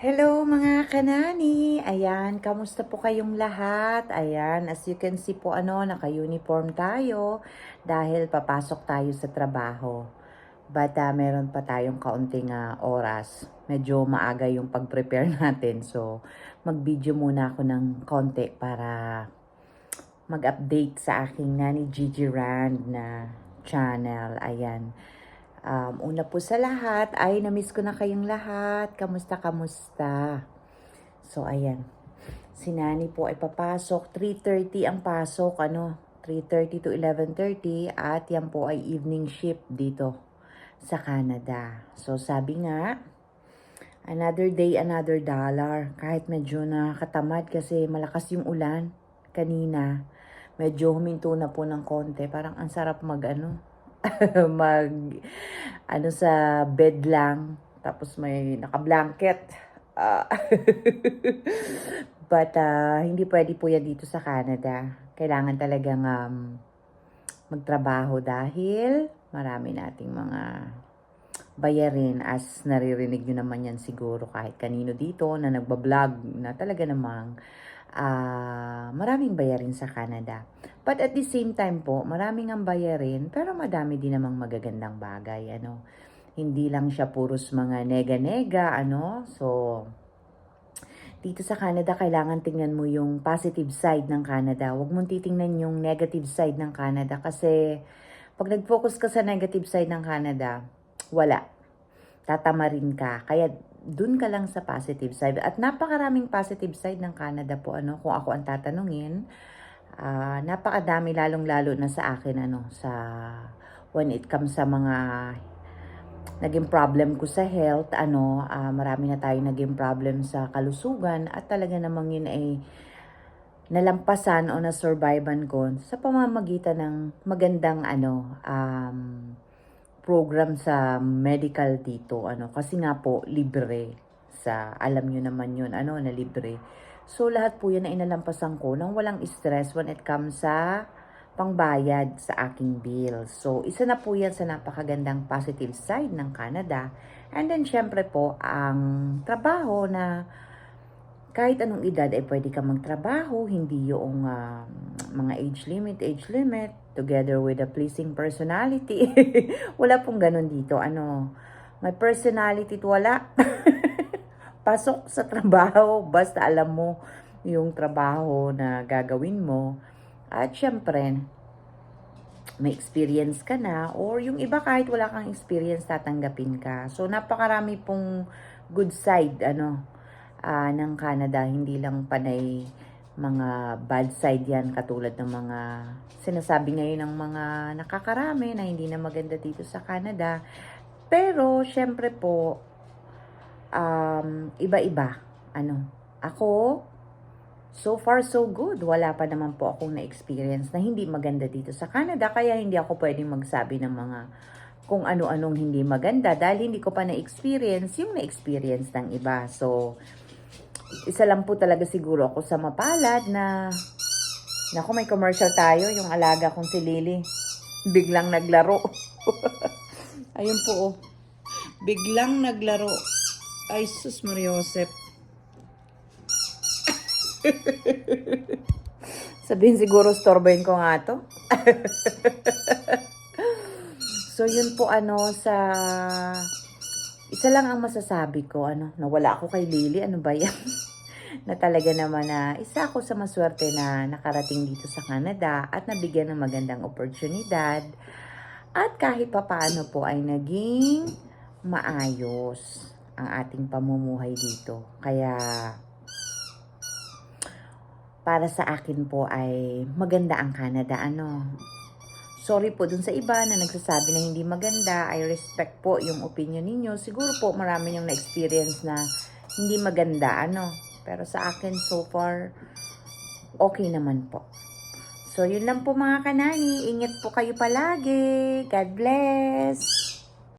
Hello mga kanani! Ayan, kamusta po kayong lahat? Ayan, as you can see po ano, naka-uniform tayo dahil papasok tayo sa trabaho. But ah, meron pa tayong kaunting ah, oras. Medyo maaga yung pag-prepare natin. So, mag-video muna ako ng konti para mag-update sa aking Nani Gigi Rand na channel. Ayan. Um, una po sa lahat, ay namiss ko na kayong lahat. Kamusta, kamusta? So, ayan. Si Nani po ay papasok. 3.30 ang pasok, ano? 3.30 to 11.30 at yan po ay evening shift dito sa Canada. So, sabi nga, another day, another dollar. Kahit medyo nakakatamad kasi malakas yung ulan kanina. Medyo huminto na po ng konti. Parang ang sarap mag, ano, mag ano sa bed lang tapos may naka-blanket. Ah, but ah, hindi pwede po yan dito sa Canada. Kailangan talagang um, magtrabaho dahil marami nating mga bayarin as naririnig nyo naman yan siguro kahit kanino dito na nagbablog na talaga namang ah, maraming bayarin sa Canada. But at the same time po, maraming ang bayarin pero madami din namang magagandang bagay. Ano? Hindi lang siya puros mga nega-nega. Ano? So, dito sa Canada, kailangan tingnan mo yung positive side ng Canada. Huwag mong titingnan yung negative side ng Canada kasi pag nag-focus ka sa negative side ng Canada, wala. Tatamarin ka. Kaya dun ka lang sa positive side. At napakaraming positive side ng Canada po, ano, kung ako ang tatanungin. Ah, napakadami lalong-lalo na sa akin, ano, sa when it comes sa mga naging problem ko sa health, ano, ah, marami na tayo naging problem sa kalusugan at talaga namang yun ay nalampasan o na-survivean ko sa pamamagitan ng magandang ano, um, program sa medical dito, ano, kasi nga po, libre sa, alam nyo naman yun, ano, na libre. So, lahat po yun na inalampasan ko nang walang stress when it comes sa pangbayad sa aking bill. So, isa na po yan sa napakagandang positive side ng Canada. And then, syempre po, ang trabaho na kahit anong edad ay pwede ka magtrabaho, hindi yung ah, mga age limit, age limit, together with a pleasing personality. wala pong ganun dito. Ano, may personality wala. Pasok sa trabaho, basta alam mo yung trabaho na gagawin mo. At syempre, may experience ka na or yung iba kahit wala kang experience tatanggapin ka. So napakarami pong good side ano ah, ng Canada, hindi lang panay mga bad side yan katulad ng mga sinasabi ngayon ng mga nakakarami na hindi na maganda dito sa Canada. Pero syempre po um, iba-iba. Ano? Ako So far, so good. Wala pa naman po akong na-experience na hindi maganda dito sa Canada. Kaya hindi ako pwedeng magsabi ng mga kung ano-anong hindi maganda dahil hindi ko pa na-experience yung na-experience ng iba. So, isa lang po talaga siguro ako sa mapalad na Naku, may commercial tayo. Yung alaga kong si Lily. Biglang naglaro. Ayun po, oh. Biglang naglaro. Ay, sus Mariosep. Sabihin siguro, storbayin ko nga to. so, yun po ano, sa... Isa lang ang masasabi ko, ano, nawala ako kay Lily, ano ba yan? Na talaga naman na isa ako sa maswerte na nakarating dito sa Canada at nabigyan ng magandang oportunidad. At kahit papaano po ay naging maayos ang ating pamumuhay dito. Kaya para sa akin po ay maganda ang Canada. Ano? Sorry po dun sa iba na nagsasabi na hindi maganda. I respect po yung opinion ninyo. Siguro po marami yung na-experience na hindi maganda. Ano? Pero sa akin so far, okay naman po. So, yun lang po mga kanani. Ingat po kayo palagi. God bless.